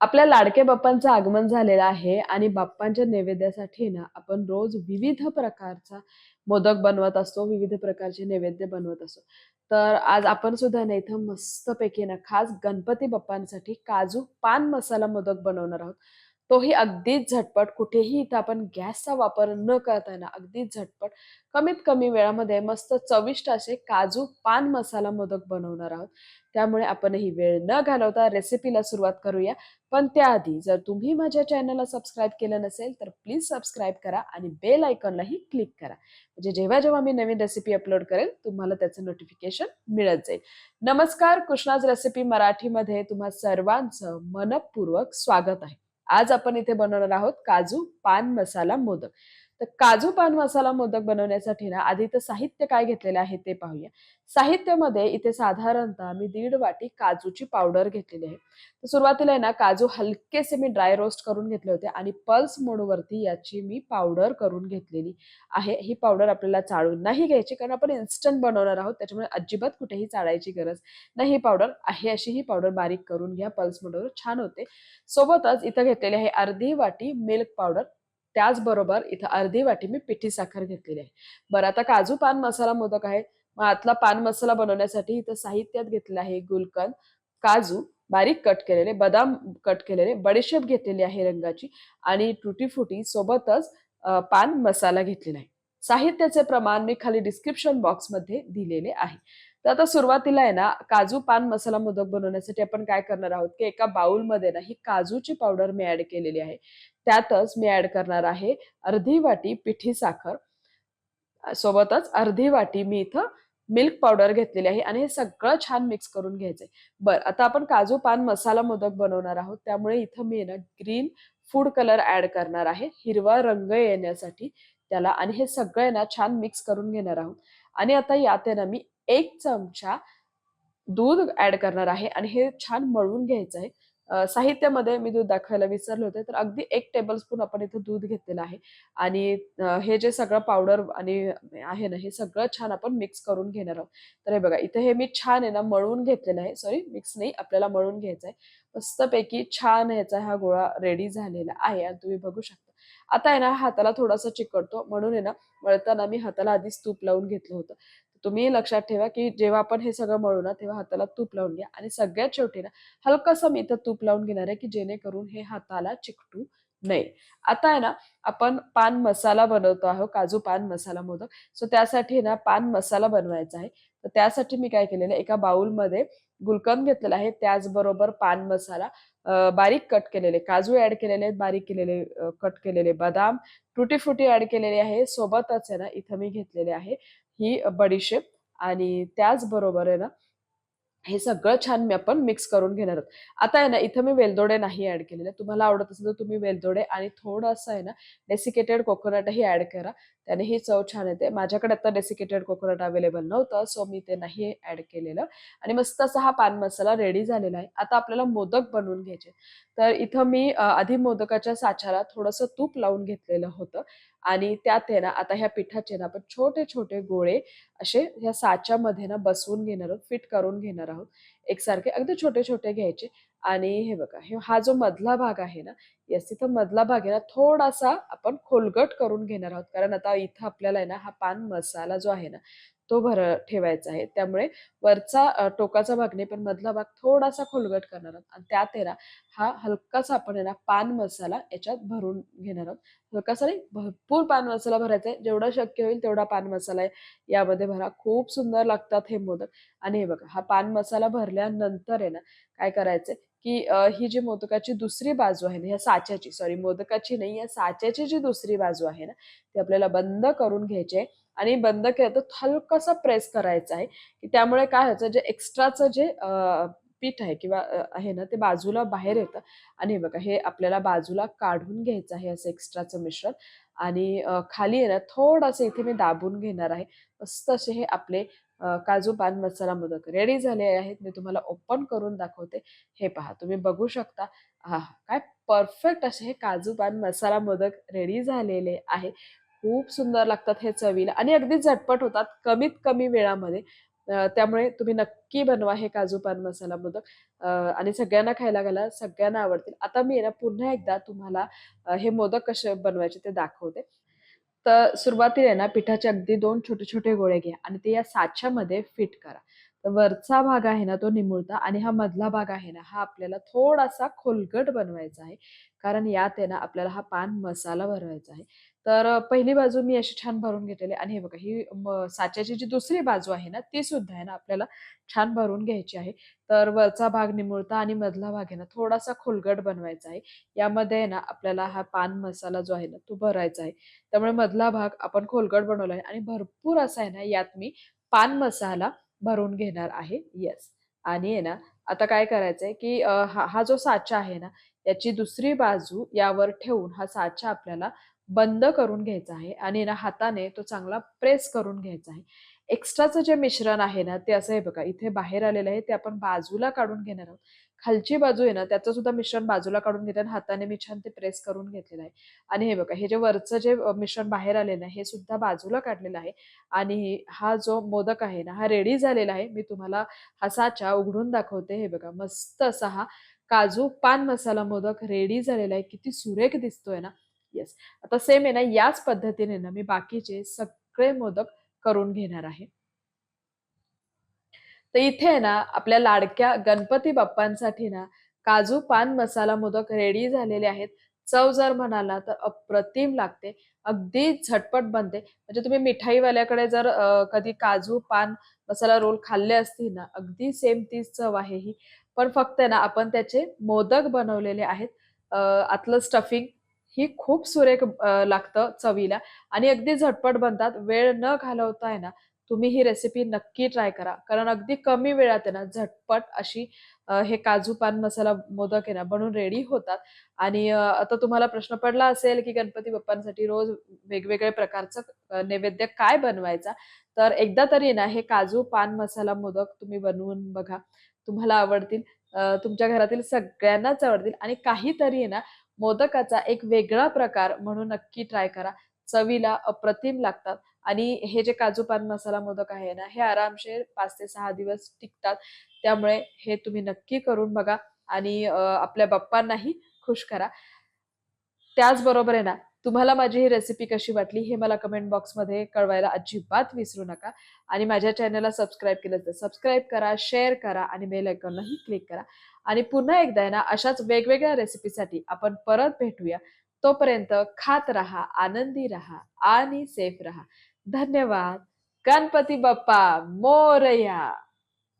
आपल्या लाडक्या बाप्पांचं आगमन झालेलं आहे आणि बाप्पांच्या नैवेद्यासाठी ना आपण रोज विविध प्रकारचा मोदक बनवत असतो विविध प्रकारचे नैवेद्य बनवत असतो. तर आज आपण सुद्धा ना इथं मस्तपैकी ना खास गणपती बाप्पांसाठी काजू पान मसाला मोदक बनवणार आहोत. तोही अगदीच झटपट कुठेही इथं आपण गॅसचा वापर न करता ना अगदीच झटपट कमीत कमी वेळामध्ये मस्त चविष्ट असे काजू पान मसाला मोदक बनवणार आहोत. त्यामुळे आपण ही वेळ न घालवता रेसिपीला सुरुवात करूया. पण त्याआधी जर तुम्ही माझ्या चॅनलला सबस्क्राईब केलं नसेल तर प्लीज सबस्क्राईब करा आणि बेल आयकॉनलाही क्लिक करा. म्हणजे जेव्हा जेव्हा मी नवीन रेसिपी अपलोड करेल तुम्हाला त्याचं नोटिफिकेशन मिळत जाईल. नमस्कार कृष्णाज रेसिपी मराठीमध्ये तुम्हा सर्वांचं मनपूर्वक स्वागत आहे. आज आपण इथे बनवणार आहोत काजू पान मसाला मोदक. तर काजू पान मसाला मोदक बनवण्यासाठी ना आधी तर साहित्य काय घेतलेलं आहे ते पाहूया. साहित्यामध्ये इथे साधारणतः मी दीड वाटी काजूची पावडर घेतलेली आहे. तर सुरुवातीला आहे ना काजू हलकेसे मी ड्राय रोस्ट करून घेतले होते आणि पल्स मोडवरती याची मी पावडर करून घेतलेली आहे. ही पावडर आपल्याला चाळून नाही घ्यायची कारण आपण इन्स्टंट बनवणार आहोत त्याच्यामुळे अजिबात कुठेही चाळायची गरज नाही. ही पावडर आहे अशी ही पावडर बारीक करून घ्या पल्स मोडवर छान होते. सोबतच इथं घेतलेली आहे अर्धी वाटी मिल्क पावडर त्याचबरोबर इथं अर्धी वाटी मी पिठी साखर घेतलेली आहे. बरं आता काजू पान मसाला मोदक आहे. मग आतला पान मसाला बनवण्यासाठी इथं साहित्यात घेतलेला आहे गुलकंद काजू बारीक कट केलेले बदाम कट केलेले बडीशेप घेतलेली आहे रंगाची आणि टुटी फुटी सोबतच पान मसाला घेतलेला आहे. साहित्याचे प्रमाण मी खाली डिस्क्रिप्शन बॉक्समध्ये दिलेले आहे. तर आता सुरुवातीला आहे ना काजू पान मसाला मोदक बनवण्यासाठी आपण काय करणार आहोत की एका बाउलमध्ये ना ही काजूची पावडर मी ऍड केलेली आहे. त्यातच मी ऍड करणार आहे अर्धी वाटी पिठी साखर. सोबतच अर्धी वाटी मी इथं मिल्क पावडर घेतलेली आहे आणि हे सगळं छान मिक्स करून घ्यायचंय. बरं आता आपण काजू पान मसाला मोदक बनवणार आहोत. त्यामुळे इथं मी ना ग्रीन फूड कलर ऍड करणार आहे. हिरवा रंग येण्यासाठी त्याला आणि हे सगळं ना छान मिक्स करून घेणार आहोत. आणि आता यात आहे ना मी एक चमचा दूध ऍड करणार आहे आणि हे छान मळून घ्यायचं आहे. साहित्यामध्ये मी दूध दाखवायला विसरले होते तर अगदी एक टेबल स्पून आपण इथं दूध घेतलेलं आहे. आणि हे जे सगळं पावडर आणि आहे ना हे सगळं छान आपण मिक्स करून घेणार आहोत. तर हे बघा इथे हे मी छान आहे ना मळून घेतलेलं आहे. सॉरी मिक्स नाही आपल्याला मळून घ्यायचं आहे. मस्तपैकी छान ह्याचा हा गोळा रेडी झालेला आहे आणि तुम्ही बघू शकता. आता आहे ना हाताला थोडासा चिकटतो म्हणून आहे ना मळताना मी हाताला आधीच तूप लावून घेतलं होतं. तुम्ही लक्षात ठेवा की जेव्हा आपण हे सगळं मळू ना तेव्हा हाताला तूप लावून घ्या. आणि सगळ्यात शेवटी ना हलकसं मी इथं तूप लावून घेणार आहे की जेणेकरून हे हाताला चिकटू नाही आता आहे ना आपण पान मसाला बनवतो आहोत काजू पान मसाला मोदक. सो त्यासाठी ना पान मसाला बनवायचा आहे. तर त्यासाठी मी काय केलेलं एका बाउलमध्ये गुलकंद घेतलेला आहे. त्याचबरोबर पान मसाला बारीक कट केलेले काजू ऍड केलेले आहेत बारीक केलेले कट केलेले बदाम टुटी फुटी ऍड केलेले आहे. सोबतच आहे ना इथं मी घेतलेले आहे. ही बडीशेप आणि त्याचबरोबर आहे ना हे सगळं छान मी आपण मिक्स करून घेणार आहोत. आता आहे ना इथं मी वेलदोडे नाही ऍड केलेले. तुम्हाला आवडत असेल तर तुम्ही वेलदोडे आणि थोडंसं आहे ना डेसिकेटेड कोकोनटही ऍड करा. त्याने ही चव छान येते. माझ्याकडे आता डेसिकेटेड कोकोनट अवेलेबल नव्हतं सो मी ते नाही ऍड केलेलं. आणि मस्त असा हा पान मसाला रेडी झालेला आहे. आता आपल्याला मोदक बनवून घ्यायचे. तर इथं मी आधी मोदकाच्या साच्याला थोडंसं तूप लावून घेतलेलं होतं. आणि त्यात आहे ना आता ह्या पिठाचे ना आपण छोटे छोटे गोळे असे ह्या साच्यामध्ये ना बसवून घेणार आहोत फिट करून घेणार आहोत. एकसारखे अगदी छोटे छोटे घ्यायचे. आणि हे बघा हे हा जो मधला भाग आहे ना यस तिथं मधला भाग आहे ना थोडासा आपण खोलगट करून घेणार आहोत. कारण आता इथं आपल्याला आहे ना हा पान मसाला जो आहे ना तो भर ठेवायचा आहे. त्यामुळे वरचा टोकाचा भाग नाही पण मधला भाग थोडासा खोलगट करणार आहोत. आणि त्यात येणार हा हलकासा आपण आहे ना पान मसाला याच्यात भरून घेणार आहोत. हलकासा नाही भरपूर पान मसाला भरायचा आहे. जेवढा शक्य होईल तेवढा पान मसाला आहे. यामध्ये भरा. खूप सुंदर लागतात हे मोदक. आणि हे बघा हा पान मसाला भरल्यानंतर आहे ना काय करायचंय की ही जी मोदकाची दुसरी बाजू आहे ना ह्या साच्याची सॉरी मोदकाची नाही या साच्याची जी दुसरी बाजू आहे ना ती आपल्याला बंद करून घ्यायची आहे. आणि बंद केलं तर हलकसा प्रेस करायचा आहे. की त्यामुळे काय व्हायचं जे एक्स्ट्राचं जे पीठ आहे किंवा आहे ना ते बाजूला बाहेर येतं. आणि बघा हे आपल्याला बाजूला काढून घ्यायचं आहे असं एक्स्ट्राचं मिश्रण. आणि खाली आहे ना थोडंसं इथे मी दाबून घेणार आहे. मस्त असे हे आपले काजू पान मसाला मोदक रेडी झाले आहेत. मी तुम्हाला ओपन करून दाखवते. हे पहा तुम्ही बघू शकता. हा काय परफेक्ट असे हे काजू पान मसाला मोदक रेडी झालेले आहे. खूप सुंदर लागतात हे चवीला आणि अगदी झटपट होतात कमीत कमी वेळामध्ये त्यामुळे तुम्ही नक्की बनवा हे काजू पान मसाला मोदक आणि सगळ्यांना खायला घाला, सगळ्यांना आवडतील. आता मी आहे ना पुन्हा एकदा तुम्हाला हे मोदक कसे बनवायचे ते दाखवते. तर सुरुवातीला आहे ना पिठाचे अगदी दोन छोटे-छोटे गोळे घ्या आणि ते या साच्यामध्ये फिट करा. तर वरचा भाग आहे ना तो निमुळता आणि हा मधला भाग आहे ना, हा आपल्याला थोडासा खोलगट बनवायचा आहे. कारण यात आहे ना आपल्याला हा पान मसाला भरवायचा आहे. तर पहिली बाजू मी अशी छान भरून घेतलेली आणि हे बघा ही म साच्याची जी दुसरी बाजू आहे ना, ती सुद्धा आहे ना आपल्याला छान भरून घ्यायची आहे. तर वरचा भाग निमुळता आणि मधला भाग आहे ना थोडासा खोलगट बनवायचा आहे. यामध्ये आहे ना आपल्याला हा पान मसाला जो आहे ना, तो भरायचा आहे. त्यामुळे मधला भाग आपण खोलगट बनवला आहे आणि भरपूर असा आहे ना यात मी पान मसाला भरून घेणार आहे. येस. आणि आहे ना आता काय करायचंय, की हा हा जो साचा आहे ना, याची दुसरी बाजू यावर ठेवून हा साचा आपल्याला बंद करून घ्यायचा आहे आणि ना हाताने तो चांगला प्रेस करून घ्यायचा आहे. एक्स्ट्राचं जे मिश्रण आहे ना, ते असं हे बघा इथे बाहेर आलेलं आहे, ते आपण बाजूला काढून घेणार आहोत. खालची बाजू आहे ना, त्याचं सुद्धा मिश्रण बाजूला काढून घेते आणि हाताने मी छान ते प्रेस करून घेतलेलं आहे. आणि हे बघा, हे जे वरचं जे मिश्रण बाहेर आलेलं आहे, हे सुद्धा बाजूला काढलेलं आहे आणि हा जो मोदक आहे ना, हा रेडी झालेला आहे. मी तुम्हाला हा साचा उघडून दाखवते. हे बघा, मस्त असा हा काजू पान मसाला मोदक रेडी झालेला आहे. किती सुरेख दिसतोय ना. येस. आता सेम आहे ना, याच पद्धतीने ना मी बाकीचे सगळे मोदक करून घेणार आहे. तर इथे आहे ना, आपल्या लाडक्या गणपती बाप्पांसाठी ना, काजू पान मसाला मोदक रेडी झालेले आहेत. चव जर म्हणाला तर अप्रतिम लागते. अगदी झटपट बनते. म्हणजे तुम्ही मिठाईवाल्याकडे जर कधी काजू पान मसाला रोल खाल्ले असतील ना, अगदी सेम तीच चव आहे ही. पण फक्त आहे ना, आपण त्याचे मोदक बनवलेले आहेत. आतलं स्टफिंग ही खूप सुरेख लागतं चवीला आणि अगदी झटपट बनतात. वेळ न घालवता आहे ना, तुम्ही ही रेसिपी नक्की ट्राय करा. कारण अगदी कमी वेळात आहे ना, झटपट अशी हे काजू पान मसाला मोदक आहे ना, बनून रेडी होतात आणि आता तुम्हाला प्रश्न पडला असेल, की गणपती बाप्पांसाठी रोज वेगवेगळ्या प्रकारचं नैवेद्य काय बनवायचा? तर एकदा तरी ना, हे काजू पान मसाला मोदक तुम्ही बनवून बघा. तुम्हाला आवडतील. तुमच्या घरातील सगळ्यांनाच आवडतील आणि काहीतरी आहे ना, मोदकाचा एक वेगळा प्रकार म्हणून नक्की ट्राय करा. चवीला अप्रतिम लागतात. आणि हे जे काजू पान मसाला मोदक आहे ना, हे आरामशीर पाच ते सहा दिवस टिकतात. त्यामुळे हे तुम्ही नक्की करून बघा आणि आपल्या बाप्पांनाही खुश करा. त्याचबरोबर आहे ना, तुम्हाला माझी ही रेसिपी कशी वाटली हे मला कमेंट बॉक्समध्ये कळवायला अजिबात विसरू नका. आणि माझ्या चॅनलला सबस्क्राईब केलं तर सबस्क्राईब करा, शेअर करा आणि बेल आयकॉनलाही क्लिक करा. आणि पुन्हा एकदा आहे ना, अशाच वेगवेगळ्या रेसिपीसाठी आपण परत भेटूया. तोपर्यंत खात राहा, आनंदी राहा आणि सेफ राहा. धन्यवाद. गणपती बाप्पा मोरया!